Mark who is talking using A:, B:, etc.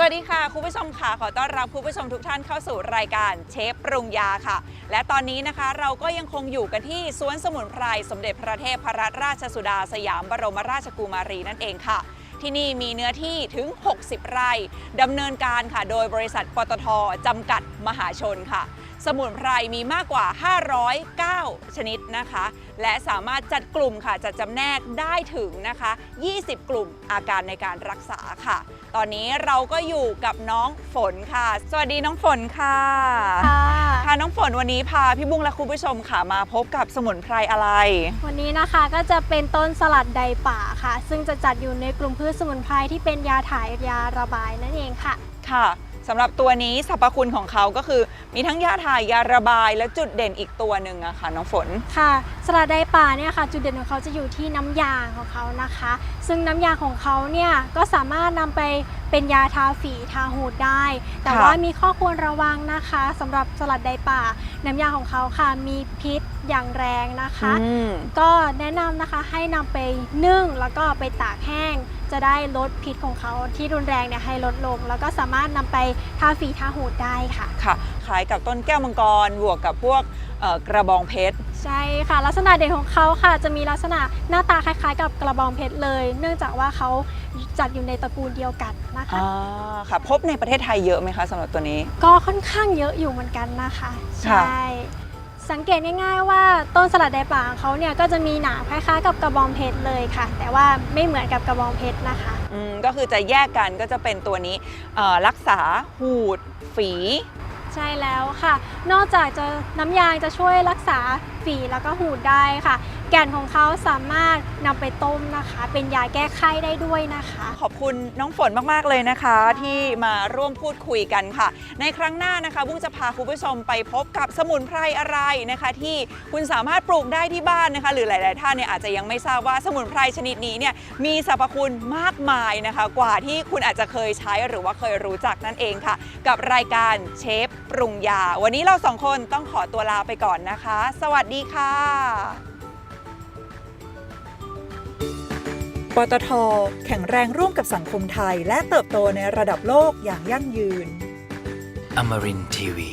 A: สวัสดีค่ะ คุณผู้ชมค่ะ ขอต้อนรับคุณผู้ชมทุกท่านเข้าสู่รายการเชฟปรุงยาค่ะ และตอนนี้นะคะเราก็ยังคงอยู่กันที่สวนสมุนไพรสมเด็จพระเทพรัตนราชสุดาสยามบรมราชกุมารีนั่นเองค่ะที่นี่มีเนื้อที่ถึง 60 ไร่ดำเนินการค่ะ โดยบริษัทปตทจำกัดมหาชนค่ะ สมุนไพรมีมากกว่า 509 ชนิดนะคะ และสามารถจัดกลุ่มค่ะ จัดจำแนกได้ถึงนะคะ 20 กลุ่มอาการในการรักษาค่ะ ตอนนี้เราก็อยู่กับน้องฝนค่ะ สวัสดีน้องฝนค่ะ
B: ค่ะ
A: ค่ะน้องฝนวันนี้พาพี่บุ้งและคุณผู้ชมค่ะมาพบกับสมุนไพรอะไร
B: วันนี้นะคะก็จะเป็นต้นสลัดใดป่าค่ะ ซึ่งจะจัดอยู่ในกลุ่มพืชสมุนไพรที่เป็นยาถ่ายยาระบายนั่นเองค่ะ
A: ค่ะ สำหรับตัวนี้สรรพคุณของเขาก็คือมีทั้งยาถ่ายยาระบายและจุดเด่นอีกตัวหนึ่งอะค่ะน้องฝน
B: ค่ะสลัดใดป่าเนี่ยค่ะ จุดเด่นของเขาจะอยู่ที่น้ำยางของเขานะคะ ซึ่งน้ำยางของเขาเนี่ยก็สามารถนำไปเป็นยาทาฝีทาหูดได้ แต่
A: ค่ะ
B: ว่ามีข้อควรระวังนะคะสำหรับสลัดใดป่า น้ำยางของเขาค่ะมีพิษอย่างแรงนะคะ
A: อืม
B: ก็แนะนำนะคะให้นำไปนึ่งแล้วก็ไปตากแห้ง จะได้ลดพิษของเขาที่รุนแรงเนี่ยให้ลดลง แล้วก็สามารถนำไปทาฝีทาหูดได้ค่ะ
A: ค่ะคล้ายกับต้นแก้วมังกรบวกกับพวกเอ่อกระบองเพชร
B: ใช่ค่ะ ลักษณะเด่นของเขาค่ะ จะมีลักษณะหน้าตาคล้ายๆ กับกระบองเพชรเลย เนื่องจากว่าเขาจัดอยู่ในตระกูลเดียวกันนะคะ
A: อ่าค่ะ พบในประเทศไทยเยอะไหมคะสำหรับตัวนี้
B: ก็ค่อนข้างเยอะอยู่เหมือนกันนะคะ
A: ค่ะ
B: ใช่ สังเกตง่าย ๆ ว่าต้นสลัดใดป่าของเขาเนี่ยก็จะมีหนามคล้ายๆกับกระบองเพชรเลยค่ะ แต่ว่าไม่เหมือนกับกระบองเพชรนะคะ
A: อืมก็คือจะแยกกันก็จะเป็นตัวนี้เอ่อรักษาหูด ฝี
B: ใช่แล้วค่ะ นอกจากจะน้ำยางจะช่วยรักษาีแล้วก็หูดได้ค่ะ แก่นของเขาสามารถนำไปต้มนะคะ เป็นยาแก้ไข้ได้ด้วยนะคะ
A: ขอบคุณน้องฝนมาก ๆ เลยนะคะที่มาร่วมพูดคุยกันค่ะ ในครั้งหน้านะคะบุ้งจะพาคุณผู้ชมไปพบกับสมุนไพรอะไรนะคะ ที่คุณสามารถปลูกได้ที่บ้านนะคะ หรือหลาย ๆ ท่านเนี่ยอาจจะยังไม่ทราบว่าสมุนไพรชนิดนี้เนี่ยมีสรรพคุณมากมายนะคะ กว่าที่คุณอาจจะเคยใช้หรือว่าเคยรู้จักนั่นเองค่ะ กับรายการเชฟปรุงยา วันนี้เราสองคนต้องขอตัวลาไปก่อนนะคะ สวัสดีค่ะ
C: ปตท แข็งแรงร่วมกับสังคมไทย และเติบโตในระดับโลกอย่างยั่งยืน
D: Amarin Tiwi.